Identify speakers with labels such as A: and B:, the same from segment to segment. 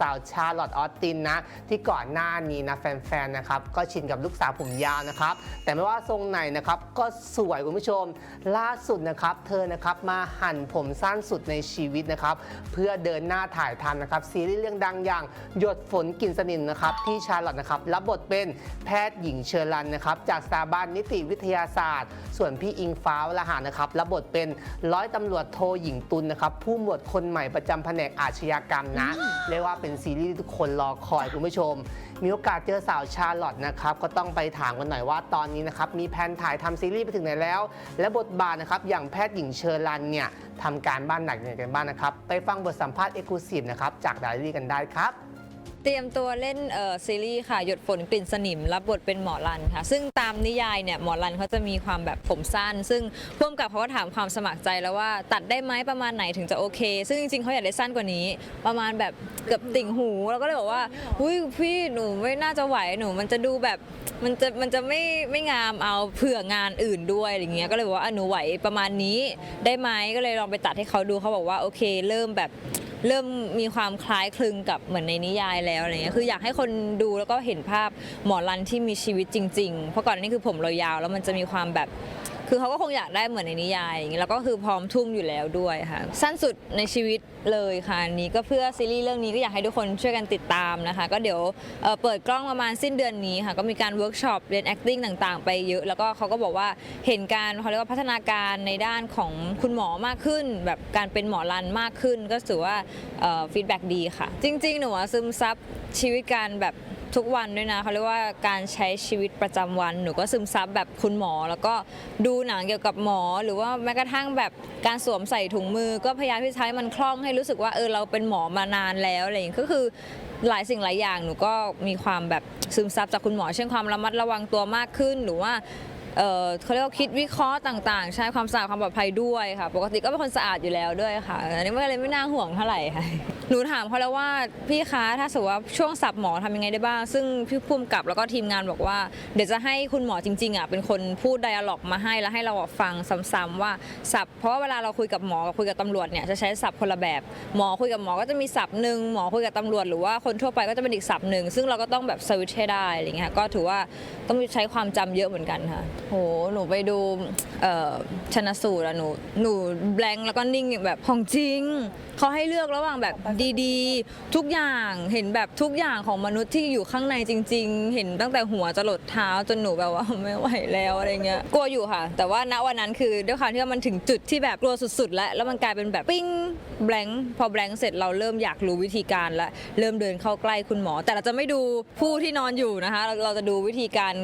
A: สาวชาร์ลอตออสตินนะ ที่ก่อนหน้านี้นะแฟนๆนะครับก็ชินกับลูกสาวผมยาวนะครับ แต่ไม่ว่าทรงไหนนะครับก็สวยคุณผู้ชม ล่าสุดนะครับ เธอนะครับมาหั่นผมสั้นสุดในชีวิตนะครับ เพื่อเดินหน้าถ่ายทำนะครับซีรีส์เรื่องดังอย่างหยดฝนกลิ่นสนิมนะครับที่ชาร์ลอตนะครับรับบทเป็นแพทย์หญิงเชอรันนะครับจากสถาบันนิติวิทยาศาสตร์ ส่วนพี่อิงฟ้าวละหานะครับรับบทเป็นร้อยตำรวจโทหญิงตุลนะครับผู้หมวดคนใหม่ประจำแผนกอาชญากรรมนะเรียกว่าเป็นซีรีส์ที่ทุกคนรอคอยคุณผู้ชม มีโอกาสเจอสาวชาร์ลอตนะครับก็ต้องไปถามกันหน่อยว่าตอนนี้นะครับมีแผนถ่ายทำซีรีส์ไปถึงไหนแล้ว และบทบาทนะครับอย่างแพทย์หญิงเชอรันเนี่ยทำการบ้านหนักอย่างไรกันบ้างนะครับไปฟังบทสัมภาษณ์เอ็กซ์คลูซีฟนะครับจากไดอารี่กันได้ครับ
B: เตรียมตัวเล่นเอ่อซีรีส์ค่ะ หยดฝนกลิ่นสนิม รับบทเป็นหมอรันค่ะ ซึ่งตามนิยายเนี่ยหมอรันเขาจะมีความแบบผมสั้น ซึ่งพ่วงกับเขาก็ถามความสมัครใจแล้วว่าตัดได้ไหมประมาณไหนถึงจะโอเค ซึ่งจริงๆเขาอยากได้สั้นกว่านี้ ประมาณแบบเกือบติ่งหู แล้วก็เลยบอกว่าอุ้ยพี่หนูไม่น่าจะไหวหนู มันจะดูแบบมันจะมันจะไม่ไม่งามเอาเผื่องานอื่นด้วยอะไรเงี้ยก็เลยบอกว่าอะหนูไหวประมาณนี้ได้ไหมก็เลยลองไปตัดให้เขาดูเขาบอกว่าโอเค เริ่มแบบ เริ่มมีความคล้ายคลึงกับเหมือนในนิยายแล้วอะไรเงี้ยคืออยากให้คนดูแล้วก็เห็นภาพหมอรันที่มีชีวิตจริง ๆ เพราะก่อนนานี้คือผมเรายาวแล้วมันจะมีความแบบ คือเขาก็คงอยากได้เหมือนในนิยายอย่างเงี้แล้วก็คือพร้อมทุ่มอยู่แล้วด้วยค่ะ สั้นสุดในชีวิตเลยค่ะอันนี้ก็เพื่อซีรีส์เรื่องนี้ก็อยากให้ทุกคนช่วยกันติดตามนะคะ ก็เดี๋ยวเอ่อเปิดกล้องประมาณสิ้นเดือนนี้ค่ะก็มีการเวิร์กช็อปเรียน acting ต่างๆ ไปเยอะแล้วก็เขาก็บอกว่าเห็นการเขาเรียกว่าพัฒนาการในด้านของคุณหมอมากขึ้น แบบการเป็นหมอรันมากขึ้น ก็ถือว่าฟีดแบ็ดีค่ะ จริง ๆ หนูอะซึมซับชีวิตการแบบ ทุกวันด้วยนะเขาเรียกว่าการใช้ชีวิตประจำวันหนูก็ซึมซับแบบคุณหมอ แล้วก็ดูหนังเกี่ยวกับหมอ หรือว่าแม้กระทั่งแบบการสวมใส่ถุงมือ ก็พยายามที่จะใช้มันคล่องให้รู้สึกว่าเออเราเป็นหมอมานานแล้วอะไรอย่างนี้ก็คือหลายสิ่งหลายอย่างหนูก็มีความแบบซึมซับจากคุณหมอ เช่นความระมัดระวังตัวมากขึ้น หรือว่า เอ่อเขาเรียกว่าคิดวิเคราะห์ต่าง ๆ ใช้ความสะอาดความปลอดภัยด้วยค่ะ ปกติก็เป็นคนสะอาดอยู่แล้วด้วยค่ะ อันนี้ก็เลยไม่น่าห่วงเท่าไหร่ค่ะ หนูถามเขาแล้วว่าพี่คะถ้าสมมติว่าช่วงสับหมอทำยังไงได้บ้าง ซึ่งพี่พุ่มกับแล้วก็ทีมงานบอกว่า เดี๋ยวจะให้คุณหมอจริงๆอะเป็นคนพูดไดอะล็อกมาให้แล้วให้เราอะฟังซ้ำๆว่าสับเพราะว่าเวลาเราคุยกับหมอกับคุยกับตำรวจเนี่ยจะใช้สับคนละแบบหมอคุยกับหมอก็จะมีสับหนึ่งหมอคุยกับตำรวจหรือว่าคนทั่วไปก็จะเป็นอีกสับหนึ่งซึ่งเราก็ต้องแบบสวิตช์ให้ได้อะไรเงี้ยก็ถือว่าต้องใช้ความจำเยอะเหมือนกันค่ะโห หนูไปดูเอ่อชนะสูตรอะหนู หนูแบงค์แล้วก็นิ่งแบบของจริง เขาให้เลือกระหว่างแบบดีๆ ทุกอย่าง เห็นแบบทุกอย่างของมนุษย์ที่อยู่ข้างในจริง ๆ เห็นตั้งแต่หัวจรดเท้าจนหนูแบบว่าไม่ไหวแล้วอะไรเงี้ย กลัวอยู่ค่ะ แต่ว่าณวันนั้นคือด้วยความที่ว่ามันถึงจุดที่แบบกลัวสุดๆ แล้ว แล้วมันกลายเป็นแบบปิ้งแบงค์พอแบงค์เสร็จเราเริ่มอยากรู้วิธีการแล้วเริ่มเดินเข้าใกล้คุณหมอ แต่เราจะไม่ดูผู้ที่นอนอยู่นะคะ เราจะดูวิธีการ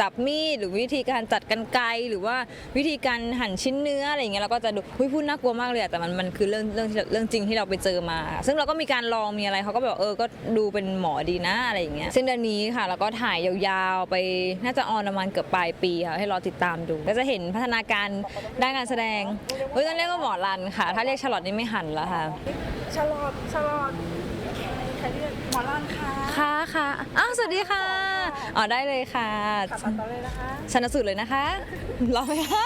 B: จับมีดหรือวิธีการจัดกันไกรหรือว่าวิธีการหั่นชิ้นเนื้ออะไรอย่างเงี้ยเราก็จะดูหุ้ยพูดน่ากลัวมากเลยอะแต่มันมันคือเรื่องเรื่องเรื่องจริงที่เราไปเจอมา ซึ่งเราก็มีการลองมีอะไรเขาก็แบบเออก็ดูเป็นหมอดีนะอะไรอย่างเงี้ยซึ่งเดือนนี้ค่ะแล้วก็ถ่ายยาวๆไปน่าจะออนประมาณเกือบปลายปีค่ะให้รอติดตามดู ก็จะเห็นพัฒนาการด้านการแสดงเฮ้ยต้องเรียกว่าหมอรันค่ะ ถ้าเรียกชาลอตนี่ไม่หันแล้วค่ะ
C: ชาลอตชาลอตใครเรียกหมอลานค่ะ
B: ค่ะค่ะอ้าวสวัสดีค่ะ อ๋อได้เลยค่ะ
C: ขับมาต่อเลยนะคะ
B: ชนสูตรเลยนะคะรอไหมคะ